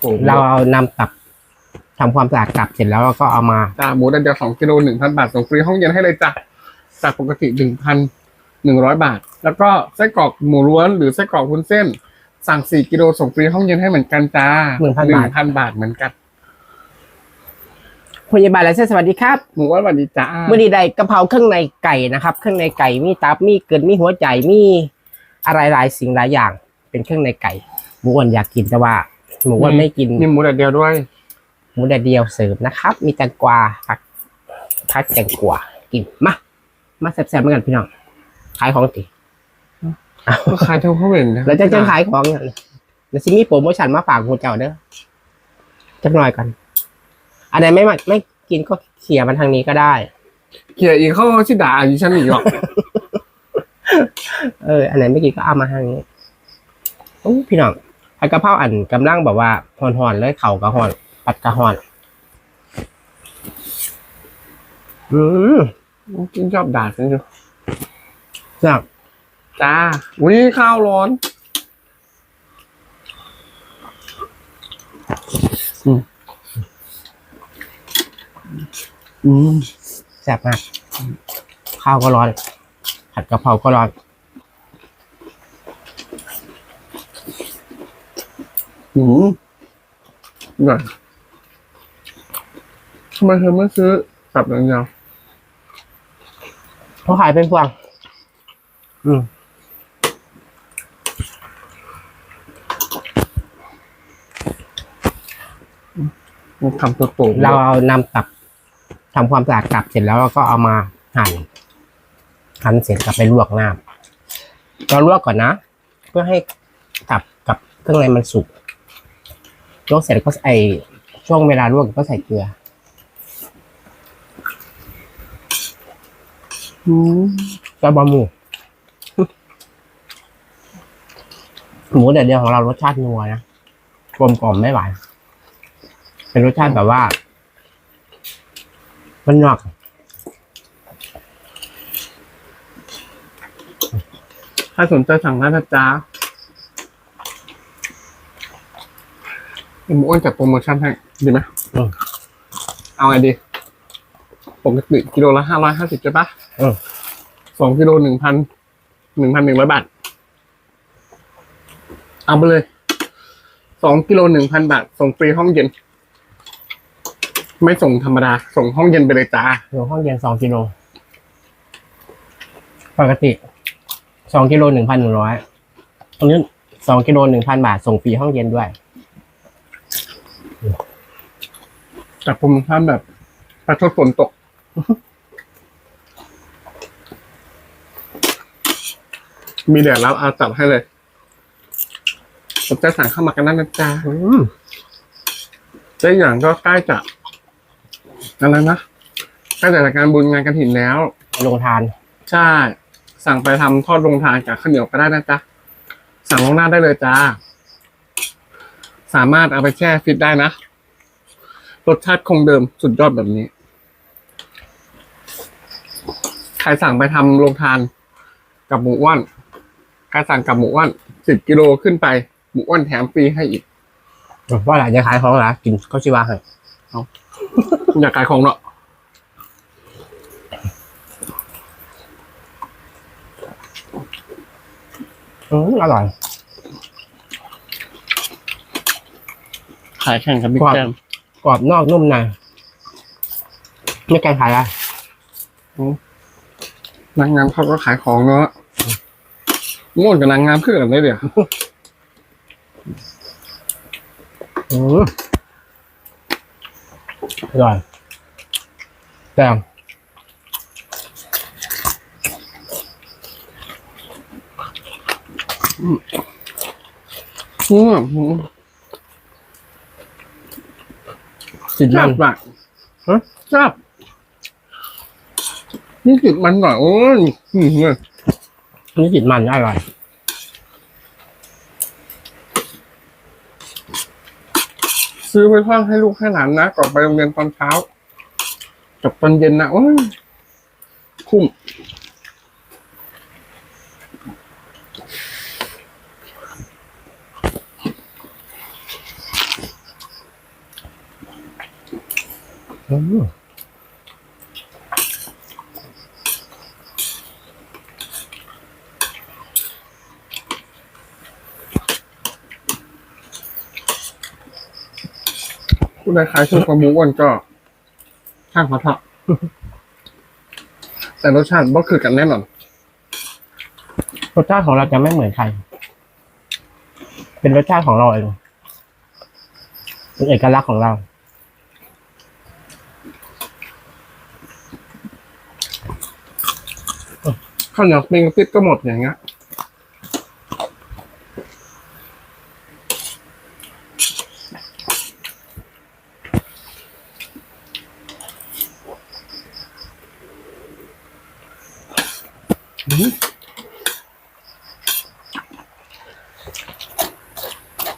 โอ้โหเราเอานำตับทำความสะอาดตับเสร็จแล้วเราก็เอามาจ้าหมูแดดเดียวสองกิโลหนึ่งพันบาทส่งฟรีห้องเย็นให้เลยจ้ะจากปกติหนึ่งพันหนึ่งร้อยบาท แล้วก็ไส้กรอกหมูล้วนหรือไส้กรอกวุ้นเส้น สั่งสี่กิโลส่งฟรีห้องเย็นให้เหมือนกันจ้า1,000บาทพันบาทเหมือนกันพยาบาลและเส้นสวัสดีครับหมูว่าสวัสดีจ้าเมื่อดีใดกะเพราเครื่องในไก่นะครับ เครื่องในไก่มีตับมีเกินมีหัวใจมีอะไรหลายสิ่งหลายอย่าง เป็นเครื่องในไก่หมูอ้วนอยากกินแต่ว่า หมูอ้วนไม่กิน มีหมูแดดเดียวด้วย หมูแดดเดียวเสิร์ฟนะครับ มีแตงกวาผักผักแตงกวากินมา มาแซ่บๆเหมือนกันพี่น้อง ขายของติก็ขายเท่าเขาเห็นนะแล้วจะจะขายของอย่างนี้แล้วซิมีโปรโมชั่นมาฝากคุณเจ้าเด้อจักหน่อยกัน อันไหนไม่มาไม่กินก็เขี่ยมันทางนี้ก็ได้ เขียอีกเขาชิด่าอยู่ฉันอีกหรอกเออ อันไหนไม่กินก็เอามาทางนี้โอ้พี่น้อง ผัดกะเพราอันกำลังแบบว่าหอนๆเลยเข่ากระหอนปัดกระหอน อืมกินชอบด่าฉันอยู่แซ่บจ้าอุ้ยข้าวร้อน อืมอืมแซ่บมาก ข้าวก็ร้อน ผัดกะเพราก็ร้อน อืมอร่อยทำไมเธอไม่ซื้อแบบนั้นยาวเขาขายเป็นพวง อืมมันทำตัวโตเราเอานำตับทำความสะอาดตับเสร็จแล้วเราก็เอามาหั่นหั่นเสร็จกลับไปลวกน้ำเราลวกก่อนนะ เพื่อให้ตับกับเครื่องในมันสุก ลวกเสร็จก็ไอช่วงเวลาลวกก็ใส่เกลืออืมก็บะหมูหมูแดดเดียวของเรารสชาตินัวนะกลมกล่อมไม่หวานเป็นรสชาติแบบว่า มันหนักถ้าสนใจสั่งได้นะจ๊ะ หมูอ้วนจัดโปรโมชั่นให้ ดีไหมอืมเอาไงดีปกติกิโลละห้าร้อยห้าสิบใช่ปะอืมสองกิโลหนึ่งพันหนึ่งพันหนึ่งร้อยบาท เอาไปเลยสองกิโลหนึ่งพันบาท ส่งฟรีห้องเย็น ไม่ส่งธรรมดา ส่งห้องเย็นไปเลยจ้าอยู่ห้องเย็นสองกิโลปกติสองกิโลหนึ่งพันหนึ่งร้อยอันนี้สองกิโลหนึ่งพันบาทส่งฟรีห้องเย็นด้วย แต่ผมทำแบบประชดฝนตก มีแดดแล้วเอาจับให้เลยผมจะสั่งเข้ามากันได้นะจ๊ะอืมเจ๊อย่างก็ใกล้จะอะไรนะใกล้จะจัดการบุญงานกระถินแล้วลงทาน ใช่ สั่งไปทำทอดโรงทานกับข้าวเหนียวก็ได้นะจ๊ะ สั่งลวงหน้าได้เลยจ้า สามารถเอาไปแช่ฟิตได้นะ รสชาติคงเดิมสุดยอดแบบนี้ ใครสั่งไปทำโรงทานกับหมูอ้วนใครสั่งกับหมูอ้วนสิบกิโลขึ้นไป หมูอ้วนแถมฟรีให้อีกว่าหลานจะขายของเหรอกินเขาชิวาให้อยากขายของเนาะอืมอร่อยขายแข่งกับบิ๊กครับแกม กรอบนอกนุ่มในไม่ไกลขายอะนางงามเขาก็ขายของเนาะง่วนกับนางงามคือกันเลยเดี๋ยวอืมอร่อยแซ่บอืม ติดจัมับนอะฮะจับนี่ติดมันหน่อยโอ้ยอืมเนี่ยนี่ติดมันอร่อยซื้อไปทอดให้ลูกให้หลานนะก่อนไปโรงเรียนตอนเช้า จบตอนเย็นนะโอ้ยคุ้ม ผู้ใดขายถูกกว่าหมูอ้วนก็ ช่างเขาเถอะแต่รสชาติบ่คือกันแน่นอน รสชาติของเราจะไม่เหมือนใคร เป็นรสชาติของเราเองเป็นเอกลักษณ์ของเรา ข้าวเหนียวปิ้งติดก็หมดอย่างเงี้ย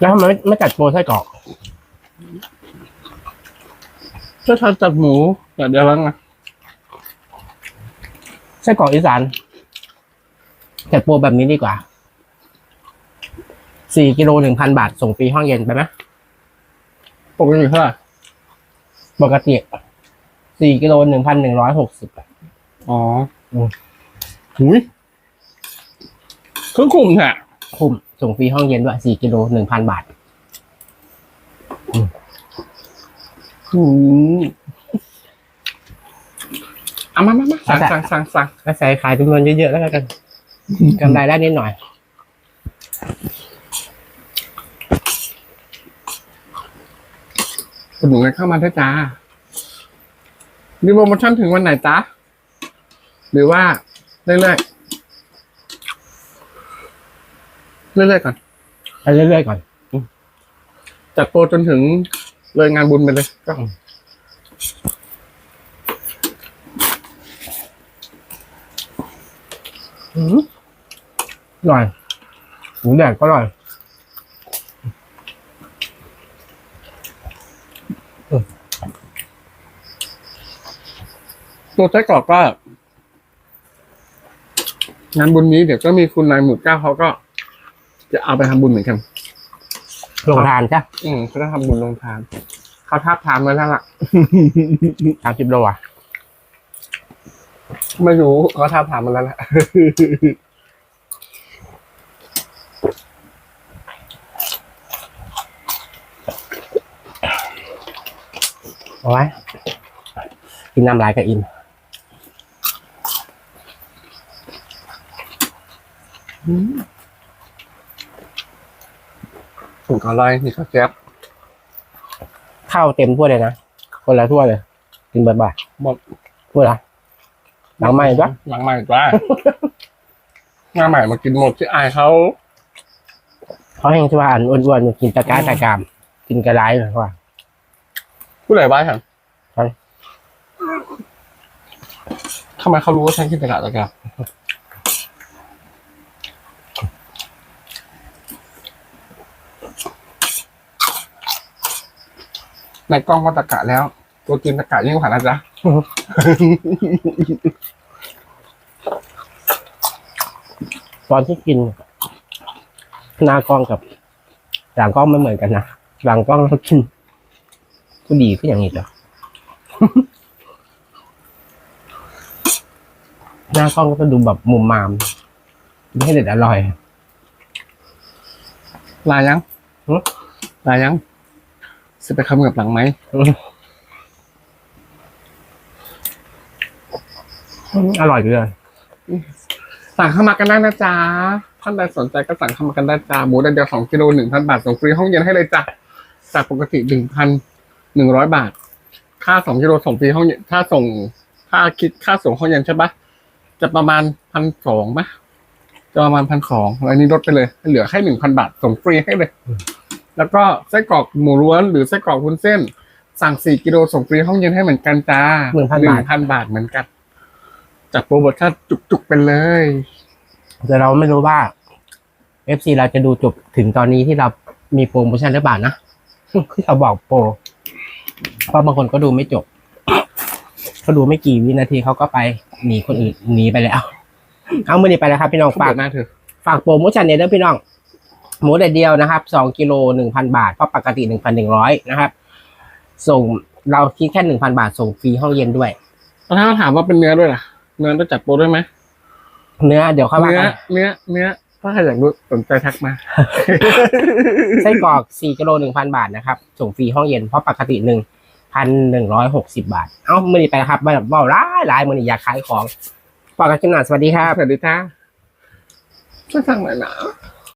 แล้วทำไมไม่ไม่จัดโปรไส้กรอกถ้าทานจากหมูแต่เดี๋ยวแล้วไงไส้กรอกอีสาน จัดโปรแบบนี้ดีกว่าสี่กิโลหนึ่งพันบาท ส่งฟรีห้องเย็นไปไหมปกติเท่าไหร่ปกติสี่กิโลหนึ่งพันหนึ่งร้อยหกสิบอ๋ออืมหุยคือกลุ่มแท้คุ้มส่งฟรีห้องเย็นด้วยสี่กิโลหนึ่งพันบาทหืมเอามามามาสั่งสั่งสั่งสั่งก็ใส่ขายจำนวนเยอะๆแล้วกัน กำไรได้นิดหน่อย สนุนกันเข้ามาได้จ้า มีโปรโมชั่นถึงวันไหนจ๊ะ หรือว่าเรื่อยๆ เรื่อยๆก่อน ไปเรื่อยๆก่อน จัดโปรจนถึงเลยงานบุญไปเลยก็อืม อร่อยหมูแดดก็อร่อยตัวไส้กรอกก็งานบุญนี้เดี๋ยวก็มีคุณนายหมุดเก้าเขาก็ จะเอาไปทำบุญเหมือนกันโรงทานใช่อืมเขาจะทำบุญลงทาน เขาทับทามไว้แล้วล่ะสามสิบโลอะไม่รู้เขาทับทามมาแล้วล่ะ เอาไว้กินน้ำลายกับอินถึงอร่อยนี่ก็แซ่บข้าวเต็มถ้วยเลยนะ คนละถ้วยเลย กินบ่อยหมดๆถ้วยละหลังใหม่จ้ะหลังใหม่จ้าหน้าใหม่มากินหมดที่อายเขาเขาให้ที่ว่าอันอ้วนๆกินตะกร้าตะกราม กินกระไรเลยว่า ผู้ใหญ่บ้านฉันใช่ทำไมเขารู้ว่าฉันกินตะกะตะกะในกล้องก็ตะกะแล้ว ตัวกินตะกะยิ่งกว่านะจ๊ะตอนที่กิน หน้ากล้องกับหลังกล้องไม่เหมือนกันนะหลังกล้องเรากิน ก็ดีขึ้นอย่างนี้จ้ะหน้ากล้องก็จะดูแบบมุมมามไม่ให้เด็ดอร่อย ลายังหึลายังจะไปคำกับหลังไหมอร่อยเลยสั่งเข้ามากันได้นะจ๊ะ ท่านใดสนใจก็สั่งเข้ามากันได้จ้าหมูแดดเดียวสองกิโลหนึ่งพันบาทส่งฟรีห้องเย็นให้เลยจ้ะจากปกติหนึ่งพัน หนึ่งร้อยบาท ค่าสองกิโลส่งฟรีห้องเย็นถ้าส่งถ้าคิดค่าส่งห้องเย็นใช่ปะจะประมาณพันสองปะจะประมาณพันสองแล้วนี้ลดไปเลย เหลือแค่หนึ่งพันบาท ส่งฟรีให้เลย แล้วก็ไส้กรอกหมูล้วนหรือไส้กรอกวุ้นเส้น สั่งสี่กิโลส่งฟรีห้องเย็นให้เหมือนกันจ้า1,000หนึ่บาทงพันบาทเหมือนกันจากโปรโมชั่นจุกๆไปเลยแต่เราไม่รู้ว่า FC เราจะดูจบถึงตอนนี้ที่เรามีโปรโมชั่นหรือเปล่านะที่เขาบอกโปร เพราะบางคนก็ดูไม่จบเขาดูไม่กี่วินาทีเขาก็ไปหนีคนอื่นหนีไปแล้ว เอามือนี้ไปแล้วครับ พี่น้องฝาฝากกหน้าเธอฝากโปรโมชั่นเนี่ยเด้อพี่น้อง หมูแดดเดียวนะครับสองกิโลหนึ่งพันบาทเพราะปกติหนึ่งพันหนึ่งร้อยนะครับ ส่งเราคิดแค่หนึ่งพันบาทส่งฟรีห้องเย็นด้วยแล้วถ้าถามว่าเป็นเนื้อด้วยล่ะ เนื้อต้องจัดโปรด้วยไหมเนื้อเดี๋ยวค่อยว่าเนื้อกันเนื้อเนื้อ ถ้าใครอยากรู้สนใจทักมา ไส้กรอกสี่กิโลหนึ่งพันบาทนะครับ ส่งฟรีห้องเย็นเพราะปกติหนึ่งพันหนึ่งร้อยหกสิบาท เอ้ามือนี้ไปนะครับแบบว่าร้ายร้ายมือนี้อยากขายของฝากกันกินหน่อยสวัสดีครับสวัสดีจ้าช่วยสั่งหน่อยนะ